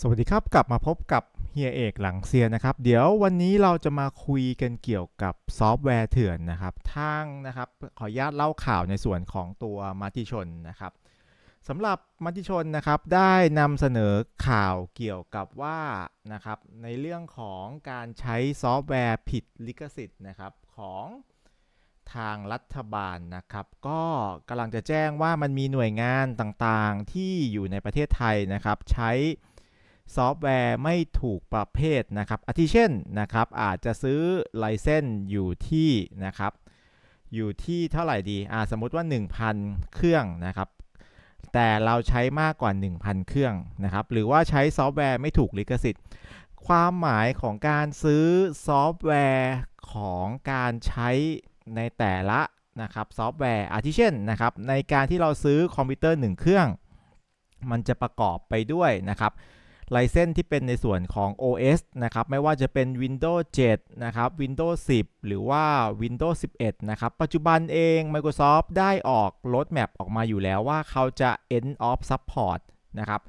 สวัสดีครับ กลับมาพบกับเฮียเอกหลังเซียนนะครับ เดี๋ยววันนี้เราจะมาคุยกันเกี่ยวกับซอฟต์แวร์เถื่อนนะครับทางนะครับขออนุญาตเล่าข่าวในส่วนของตัวมัติชนนะครับสำหรับมัติชนนะครับได้นำเสนอข่าวเกี่ยวกับว่านะครับในเรื่องของการใช้ซอฟต์แวร์ผิดลิขสิทธิ์นะครับของทางรัฐบาลนะครับ ก็กำลังจะแจ้งว่ามันมีหน่วยงานต่างๆ ที่อยู่ในประเทศไทยนะครับ ใช้ ซอฟต์แวร์ไม่ถูกประเภทนะครับอาทิเช่นนะครับอาจจะซื้อไลเซนส์อยู่ที่นะครับอยู่ที่เท่าไหร่ดีอ่าสมมติว่า 1,000 เครื่องนะครับแต่เราใช้มากกว่า 1,000 เครื่องนะครับหรือว่าใช้ซอฟต์แวร์ไม่ถูกลิขสิทธิ์ ความหมายของการซื้อซอฟต์แวร์ของการใช้ในแต่ละนะครับซอฟต์แวร์อาทิเช่นนะครับในการที่เราซื้อคอมพิวเตอร์ 1 เครื่อง มันจะประกอบไปด้วยนะครับ ไลเซนที่เป็นในส่วนของ OS นะครับไม่ว่าจะเป็น Windows 7 นะครับ Windows 10 หรือว่า Windows 11 นะครับ ปัจจุบันเอง Microsoft ได้ออก roadmap ออกมาอยู่แล้วว่าเขาจะ end of support นะครับ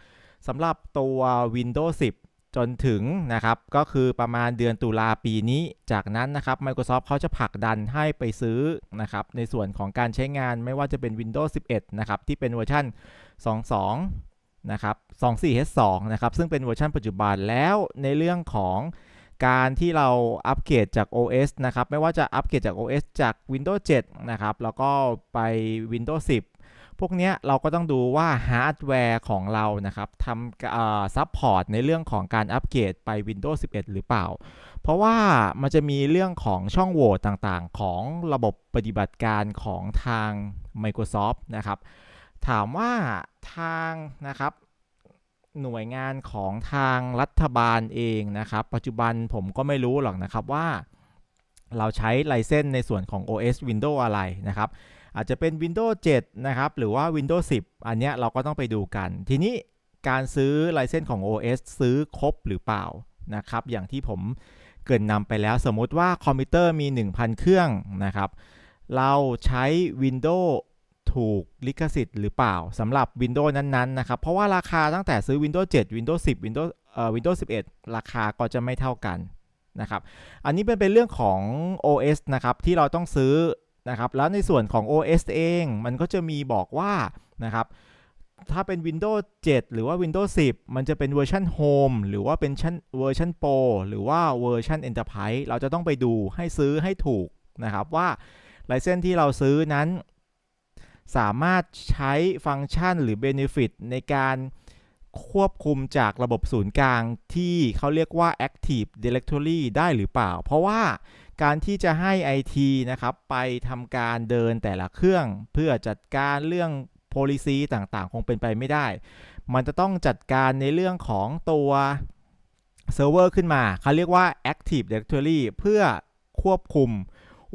สำหรับตัว Windows 10จนถึงนะครับก็คือประมาณเดือนตุลาปีนี้ จากนั้นนะครับ Microsoft เขาจะผลักดันให้ไปซื้อนะครับในส่วนของการใช้งานไม่ว่าจะเป็น Windows 11 นะครับ ที่เป็นเวอร์ชัน 22 นะครับ 24H2 นะครับ ซึ่งเป็นเวอร์ชันปัจจุบันแล้วในเรื่องของการที่เราอัปเกรดจาก OS นะครับ ไม่ว่าจะอัปเกรดจาก OS จาก Windows 7 นะครับ แล้วก็ไป Windows 10 พวกนี้เราก็ต้องดูว่าฮาร์ดแวร์ของเรานะครับทำซัพพอร์ตในเรื่องของการอัปเกรดไป Windows 11 หรือเปล่า เพราะว่ามันจะมีเรื่องของช่องโหว่ต่างๆ ของระบบปฏิบัติการของทาง Microsoft นะครับ ถามว่าทางนะครับหน่วยงานของทางรัฐบาลเองนะครับ ปัจจุบันผมก็ไม่รู้หรอกนะครับว่าเราใช้ไลเซนในส่วนของ OS Windows อะไรนะครับ อาจจะเป็น Windows 7 นะครับ หรือว่า Windows 10 อันนี้เราก็ต้องไปดูกัน ทีนี้การซื้อไลเซนของ OS ซื้อครบหรือเปล่านะครับ อย่างที่ผมเกินนำไปแล้วสมมติว่าคอมพิวเตอร์มี 1,000 เครื่องนะครับ เราใช้ Windows ถูกลิขสิทธิ์หรือเปล่าสำหรับ Windows นั้นๆนะครับ เพราะว่าราคาตั้งแต่ซื้อ Windows 7 Windows 10 Windows เอ่อ Windows 11 ราคาก็จะไม่เท่ากันนะครับ อันนี้เป็นเป็นเรื่องของ OS นะครับที่เราต้องซื้อนะครับ แล้วในส่วนของ OS เองมันก็จะมีบอกว่านะครับ ถ้าเป็น Windows 7 หรือว่า Windows 10 มันจะเป็นเวอร์ชัน Home หรือว่าเป็นชั้นเวอร์ชัน Pro หรือว่าเวอร์ชัน Enterprise เราจะต้องไปดูให้ซื้อให้ถูกนะครับว่าไลเซนที่เราซื้อนั้น สามารถใช้ฟังก์ชันหรือ Benefit ในการควบคุมจากระบบศูนย์กลางที่เขาเรียกว่า Active Directory ได้หรือเปล่า เพราะว่าการที่จะให้ IT นะครับ ไปทำการเดินแต่ละเครื่อง เพื่อจัดการเรื่อง policy ต่างๆ คงเป็นไปไม่ได้ มันจะต้องจัดการในเรื่องของตัวเซิร์ฟเวอร์ขึ้นมา เขาเรียกว่า Active Directory เพื่อควบคุม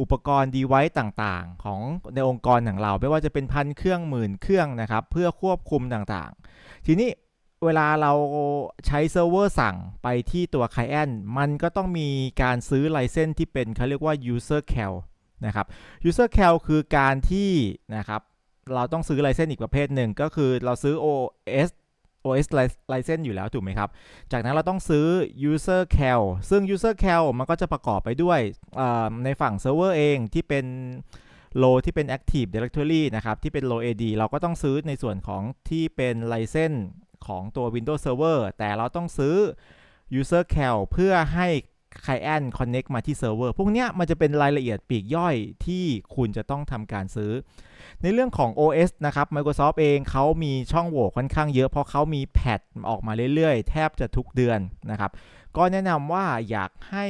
อุปกรณ์ดีไวต์ต่างๆ ของในองค์กรของเรา ไม่ว่าจะเป็นพันเครื่องหมื่นเครื่องนะครับเพื่อควบคุมต่างๆ ทีนี้เวลาเราใช้เซิร์ฟเวอร์สั่งไปที่ตัว Client มันก็ต้องมีการซื้อไลเซนที่เป็นเขาเรียกว่า user cal นะครับ user cal คือการที่นะครับเราต้องซื้อไลเซนอีกประเภทหนึ่งก็คือเราซื้อ OS OS license อยู่แล้วถูกไหมครับ จากนั้นเราต้องซื้อ user cal ซึ่ง user cal มันก็จะประกอบไปด้วยในฝั่งเซิร์ฟเวอร์เองที่เป็น low ที่เป็น active directory นะครับ ที่เป็น low AD เราก็ต้องซื้อในส่วนของที่เป็น license ของตัว Windows Server แต่เราต้องซื้อ user cal เพื่อให้ client connect มาที่เซิร์ฟเวอร์พวกเนี้ยมันจะเป็นรายละเอียดปีกย่อยที่คุณจะต้องทำการซื้อ ในเรื่องของ OS นะครับ Microsoft เองเขามีช่องโหว่ค่อนข้างเยอะ เพราะเขามีแพทออกมาเรื่อยๆ แทบจะทุกเดือนนะครับ ก็แนะนำว่าอยากให้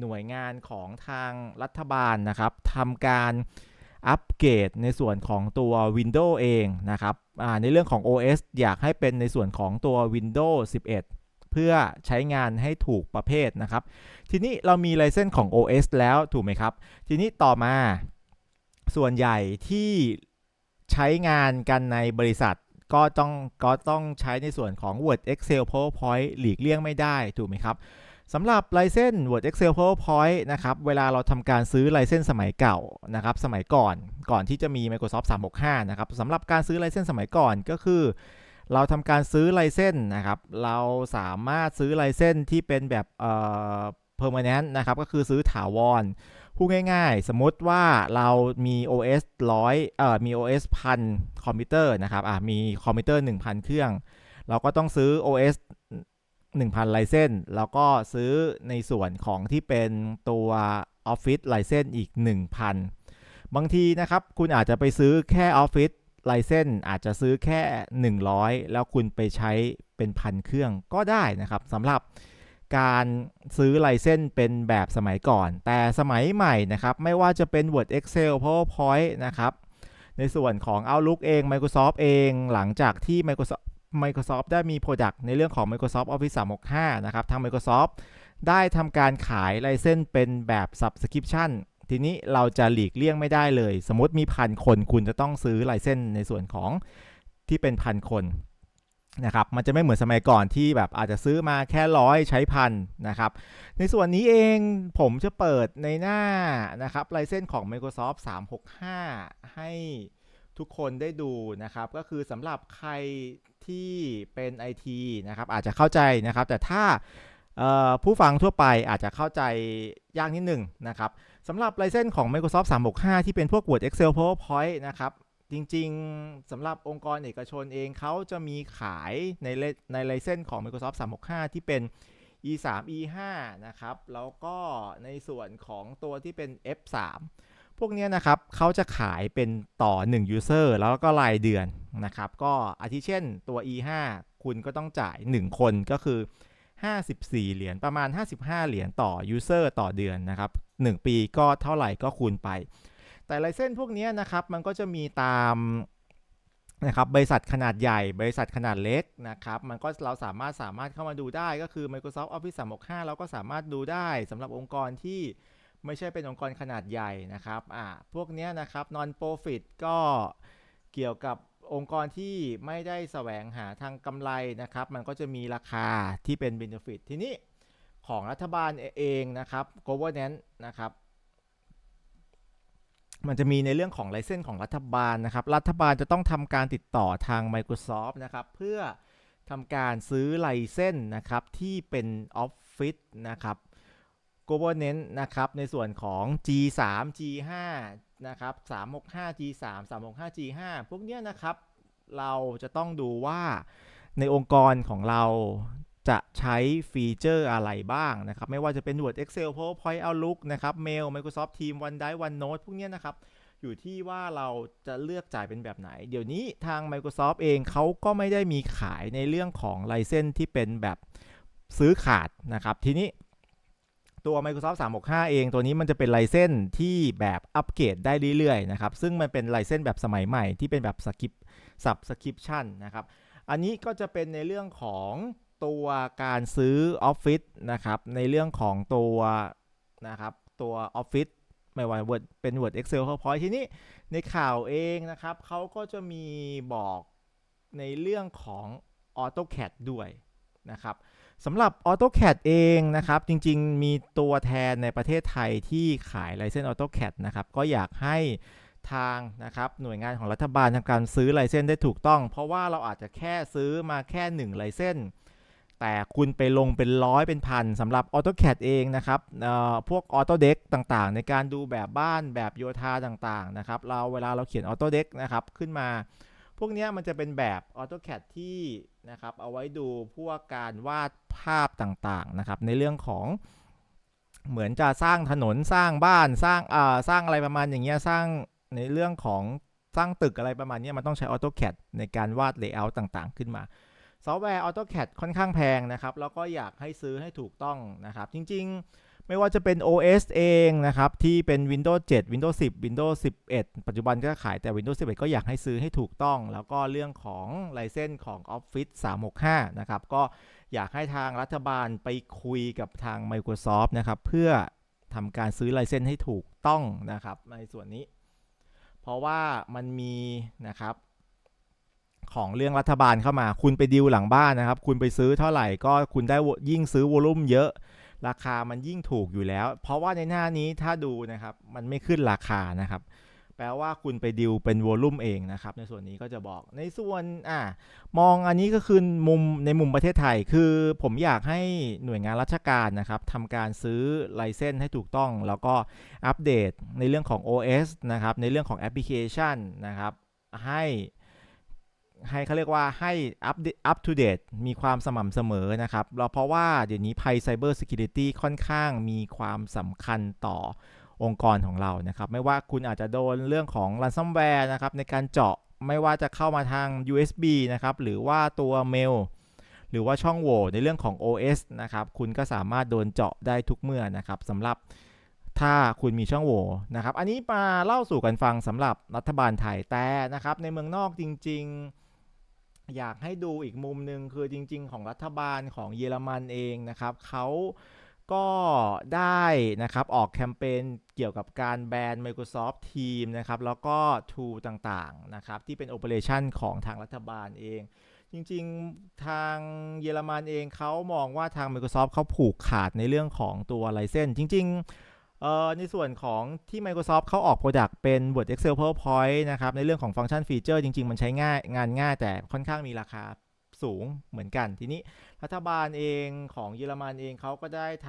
หน่วยงานของทางรัฐบาลนะครับทำการอัปเกรดในส่วนของตัว Windows เองนะครับในเรื่องของ OS อยากให้เป็นในส่วนของตัว Windows 11เพื่อใช้งานให้ถูกประเภทนะครับ ทีนี้เรามีไลเซนส์ของ OS แล้วถูกไหมครับ ทีนี้ต่อมาส่วนใหญ่ที่ใช้งานกันในบริษัทก็ต้องก็ต้องใช้ในส่วนของ Word Excel PowerPoint หลีกเลี่ยงไม่ได้ถูกไหมครับสำหรับไลเซนส์ Word Excel PowerPoint นะครับ เวลาเราทำการซื้อไลเซนส์สมัยเก่านะครับ สมัยก่อน ก่อนที่จะมี Microsoft 365 นะครับสำหรับการซื้อไลเซนส์สมัยก่อนก็คือ เราทำการซื้อไลเซนส์นะครับ เราสามารถซื้อไลเซนส์ที่เป็นแบบเอ่อ permanent นะครับ ก็คือซื้อถาวรพูดง่ายๆ สมมติว่าเรามี OS 100เอ่อ มี OS พันคอมพิวเตอร์นะครับ อะ มีคอมพิวเตอร์ 1,000 เครื่อง เราก็ต้องซื้อ OS 1,000 ไลเซนแล้วก็ซื้อในส่วนของที่เป็นตัว Office ไลเซนอีก 1,000 บางทีนะครับ คุณอาจจะไปซื้อแค่ Office ไลเซนส์อาจจะซื้อแค่ 100 แล้วคุณไปใช้เป็นพันเครื่องก็ได้นะครับสำหรับการซื้อไลเซนส์เป็นแบบสมัยก่อน แต่สมัยใหม่นะครับ ไม่ว่าจะเป็น Word Excel PowerPoint นะครับ ในส่วนของ Outlook เอง Microsoft เองหลังจากที่ Microsoft Microsoft ได้มี Product ในเรื่องของ Microsoft Office 365 นะครับ ทาง Microsoft ได้ทำการขายไลเซนส์เป็นแบบ Subscription ทีนี้เราจะหลีกเลี่ยงไม่ได้เลย สมมติมีพันคนคุณจะต้องซื้อลเซนส์ในส่วนของที่เป็นพันคนนะครับมันจะไม่เหมือนสมัยก่อนที่แบบอาจจะซื้อมาแค่ร้อยใช้พันนะครับ ในส่วนนี้เองผมจะเปิดในหน้านะครับลเซนส์ของ Microsoft 365 ให้ทุกคนได้ดูนะครับ ก็คือสำหรับใครที่เป็น IT นะครับอาจจะเข้าใจนะครับ แต่ถ้าผู้ฟังทั่วไปอาจจะเข้าใจยากนิดหนึ่งนะครับ สำหรับไลเซนส์ของ Microsoft 365 ที่เป็นพวก Word Excel PowerPoint นะครับ จริงๆสำหรับองค์กรเอกชนเองเขาจะมีขายในในไลเซนส์ของ Microsoft 365 ที่เป็น E3 E5 นะครับ แล้วก็ในส่วนของตัวที่เป็น F3 พวกนี้นะครับเขาจะขายเป็นต่อ 1 user แล้วก็รายเดือนนะครับ ก็อาทิเช่นตัว E5 คุณก็ต้องจ่าย 1 คนก็คือ 54 เหรียญประมาณ 55 เหรียญต่อ user ต่อเดือนนะครับ 1 ปีก็เท่าไหร่ก็คูณไป แต่ลเซนส์พวกนี้นะครับมันก็จะมีตามนะครับบริษัทขนาดใหญ่ บริษัทขนาดเล็กนะครับมันก็เราสามารถสามารถเข้ามาดูได้ก็คือ Microsoft Office 365 เราก็สามารถดูได้สำหรับองค์กรที่ไม่ใช่เป็นองค์กรขนาดใหญ่นะครับอ่าพวกนี้นะครับ non profit ก็เกี่ยวกับ องค์กรที่ไม่ได้แสวงหาทางกำไรนะครับ มันก็จะมีราคาที่เป็น benefit ทีนี้ของรัฐบาลเองนะครับ governance นะครับ มันจะมีในเรื่องของไลเซนส์ของรัฐบาลนะครับ รัฐบาลจะต้องทำการติดต่อทาง Microsoft นะครับ เพื่อทำการซื้อไลเซนส์นะครับที่เป็น Office นะครับ governance นะครับ ในส่วนของ G3 G5 นะครับ 365 G3 365 G5 พวกเนี้ยนะครับ เราจะต้องดูว่าในองค์กรของเราจะใช้ฟีเจอร์อะไรบ้างนะครับ ไม่ว่าจะเป็น Word Excel PowerPoint Outlook นะครับ Mail Microsoft Teams OneDrive OneNote พวกนี้นะครับ อยู่ที่ว่าเราจะเลือกจ่ายเป็นแบบไหน เดี๋ยวนี้ทาง Microsoft เองเขาก็ไม่ได้มีขายในเรื่องของไลเซนที่เป็นแบบซื้อขาดนะครับ ทีนี้ ตัว Microsoft 365 เองตัวนี้มันจะเป็นไลเซนที่แบบอัปเกรดได้เรื่อยๆนะครับ ซึ่งมันเป็นไลเซนแบบสมัยใหม่ที่เป็นแบบสกิปสับสคริปชันนะครับ อันนี้ก็จะเป็นในเรื่องของตัวการซื้อ Office นะครับ ในเรื่องของตัวนะครับตัว Office ไม่ว่า Word เป็น Word Excel PowerPoint ทีนี้ในข่าวเองนะครับเขาก็จะมีบอกในเรื่องของ AutoCAD ด้วยนะครับ สำหรับ AutoCAD เองนะครับ จริงๆ มีตัวแทนในประเทศไทยที่ขายไลเซนส์ AutoCAD นะครับ ก็อยากให้ทางนะครับหน่วยงานของรัฐบาลทำการซื้อไลเซนส์ได้ถูกต้อง เพราะว่าเราอาจจะแค่ซื้อมาแค่ 1 ไลเซนส์แต่คุณไปลงเป็นร้อยเป็นพันสำหรับ AutoCAD เองนะครับพวก Autodesk ต่างๆ ในการดูแบบบ้านแบบโยธาต่างๆนะครับเราเวลาเราเขียน Autodesk นะครับขึ้นมา พวกนี้มันจะเป็นแบบ AutoCAD ที่นะครับเอาไว้ดูพวกการวาดภาพต่างๆนะครับ ในเรื่องของเหมือนจะสร้างถนนสร้างบ้านสร้างอ่าสร้างอะไรประมาณอย่างเงี้ยสร้างในเรื่องของสร้างตึกอะไรประมาณนี้มันต้องใช้ AutoCAD ในการวาด Layout ต่างๆ ขึ้นมา ซอฟต์แวร์ AutoCAD ค่อนข้างแพงนะครับ แล้วก็อยากให้ซื้อให้ถูกต้องนะครับ จริง ๆ ไม่ว่าจะเป็น OS เองนะครับ ที่เป็น Windows 7 Windows 10 Windows 11 ปัจจุบันก็ขายแต่ Windows 11 ก็อยากให้ซื้อให้ถูกต้อง แล้วก็เรื่องของไลเซนส์ของ Office 365 นะครับ ก็อยากให้ทางรัฐบาลไปคุยกับทาง Microsoft นะครับ เพื่อทำการซื้อไลเซนส์ให้ถูกต้องนะครับ ในส่วนนี้ เพราะว่ามันมีนะครับของเรื่องรัฐบาลเข้ามา คุณไปดิวหลังบ้านนะครับ คุณไปซื้อเท่าไหร่ก็คุณได้ยิ่งซื้อวอลุ่มเยอะ ราคามันยิ่งถูกอยู่แล้ว เพราะว่าในหน้านี้ถ้าดูนะครับมันไม่ขึ้นราคานะครับ แปลว่าคุณไปดิวเป็นวอลลุ่มเองนะครับ ในส่วนนี้ก็จะบอกในส่วนอ่ามองอันนี้ก็คือมุมในมุมประเทศไทย คือผมอยากให้หน่วยงานราชการนะครับทำการซื้อไลเซนส์ให้ถูกต้อง แล้วก็อัปเดตในเรื่องของ OS นะครับในเรื่องของแอปพลิเคชันนะครับให้ ให้เขาเรียกว่าให้อัปอัปทูเดตมีความสม่ำเสมอนะครับเราเพราะว่าเดี๋ยวนี้ภัยไซเบอร์ซิเคียวริตี้ค่อนข้างมีความสำคัญต่อองค์กรของเรานะครับ ไม่ว่าคุณอาจจะโดนเรื่องของ ransomware นะครับในการเจาะไม่ว่าจะเข้ามาทาง USB นะครับ หรือว่าตัวเมล หรือว่าช่องโหว่ในเรื่องของ OS นะครับ คุณก็สามารถโดนเจาะได้ทุกเมื่อนะครับสำหรับถ้าคุณมีช่องโหว่นะครับ อันนี้มาเล่าสู่กันฟังสำหรับรัฐบาลไทยแต่นะครับ ในเมืองนอกจริง ๆ อยากให้ดูอีกมุมหนึ่งคือจริง ๆ ของรัฐบาลของเยอรมันเองนะครับเขาก็ได้นะครับออกแคมเปญเกี่ยวกับการแบน Microsoft Teams นะครับแล้วก็ Tool ต่างๆนะครับที่เป็นโอเปอเรชันของทางรัฐบาลเอง จริงๆทางเยอรมันเองเขามองว่าทาง Microsoft เขาผูกขาดในเรื่องของตัวไลเซนจริง ๆ เอ่อในส่วนของที่ Microsoft เขาออก Product เป็น Word Excel PowerPoint นะครับ ในเรื่องของฟังก์ชันฟีเจอร์จริง ๆ มันใช้ง่ายงานง่ายแต่ค่อนข้างมีราคาสูงเหมือนกัน ทีนี้รัฐบาลเองของเยอรมันเองเขาก็ได้ท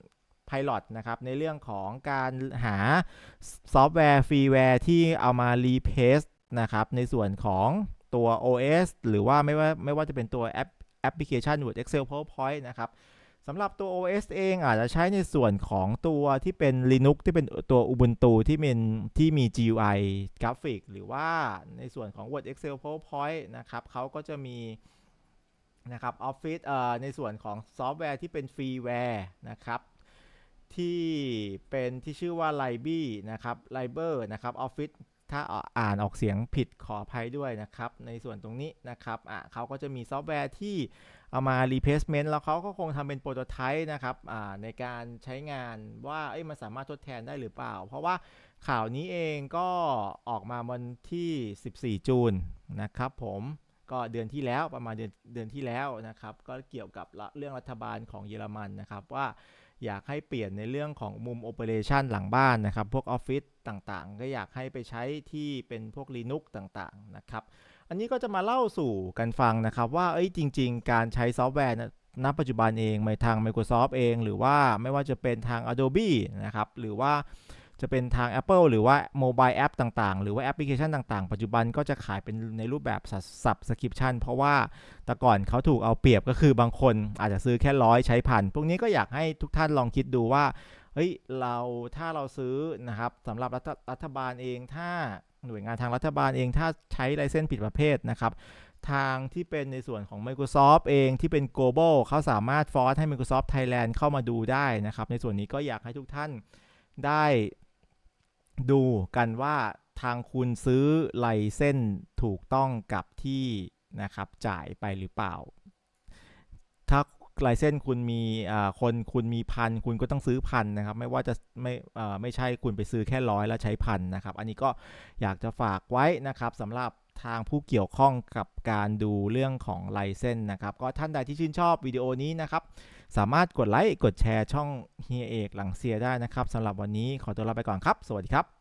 ำ Pilot นะครับในเรื่องของการหาซอฟต์แวร์ฟรีแวร์ที่เอามารีเพสนะครับในส่วนของตัว OS หรือว่าไม่ว่าไม่ว่าจะเป็นตัวแอปแอปพลิเคชัน Word Excel PowerPoint นะครับ สำหรับตัว OS เองอาจจะใช้ในส่วนของตัวที่เป็น Linux ที่เป็นตัว Ubuntu ที่เป็นที่มี GUI กราฟิก หรือว่าในส่วนของ Word Excel PowerPoint นะครับเขาก็จะมีนะครับ Office เอ่อในส่วนของซอฟต์แวร์ที่เป็นฟรีแวร์นะครับที่เป็นที่ชื่อว่า l i b r a นะครับ l i b r นะครับ Office ถ้าอ่านออกเสียงผิดขออภัยด้วยนะครับ ในส่วนตรงนี้นะครับอะเขาก็จะมีซอฟต์แวร์ที่เอามา replacement แล้วเขาก็คงทำเป็นโปรโตไทป์นะครับอ่าในการใช้งานว่าเอ้ยมันสามารถทดแทนได้หรือเปล่า เพราะว่าข่าวนี้เองก็ออกมาวันที่ 14 จูนนะครับผมก็เดือนที่แล้วประมาณเดือนเดือนที่แล้วนะครับ ก็เกี่ยวกับเรื่องรัฐบาลของเยอรมันนะครับว่า อยากให้เปลี่ยนในเรื่องของมุมโอเปอเรชันหลังบ้านนะครับ พวกออฟฟิศต่างๆ ก็อยากให้ไปใช้ที่เป็นพวก Linux ต่างๆนะครับ อันนี้ก็จะมาเล่าสู่กันฟังนะครับว่าเอ้ยจริง ๆ การใช้ซอฟต์แวร์ณปัจจุบันเองไม่ทาง Microsoft เอง หรือว่าไม่ว่าจะเป็นทาง Adobe นะครับหรือว่า จะเป็นทาง Apple หรือว่าโมบายแอปต่างๆ หรือว่าแอปพลิเคชันต่างๆ ปัจจุบันก็จะขายเป็นในรูปแบบ Subscription เพราะว่าแต่ก่อนเขาถูกเอาเปรียบก็คือบางคนอาจจะซื้อแค่ร้อยใช้พัน พวกนี้ก็อยากให้ทุกท่านลองคิดดูว่า เฮ้ย เราถ้าเราซื้อนะครับสำหรับรัฐรัฐบาลเองถ้าหน่วยงานทางรัฐบาลเองถ้าใช้ไลเซนส์ผิดประเภทนะครับทางที่เป็นในส่วนของ Microsoft เองที่เป็น global เขาสามารถฟอร์สให้ Microsoft Thailand เข้ามาดูได้นะครับ ในส่วนนี้ก็อยากให้ทุกท่านได้ ดูกันว่าทางคุณซื้อไลเส้นถูกต้องกับที่นะครับจ่ายไปหรือเปล่า ถ้าไลเส้นคุณมีคนคุณมีพันคุณก็ต้องซื้อพันนะครับ ไม่ว่าจะไม่ไม่ใช่คุณไปซื้อแค่ร้อยแล้วใช้พันนะครับ อันนี้ก็อยากจะฝากไว้นะครับสำหรับทางผู้เกี่ยวข้องกับการดูเรื่องของไลเซนนะครับ ก็ท่านใดที่ชื่นชอบวิดีโอนี้นะครับ สามารถกดไลค์กดแชร์ช่องเฮียเอกหลังเซียได้นะครับสำหรับวันนี้ขอตัวลาไปก่อนครับ สวัสดีครับ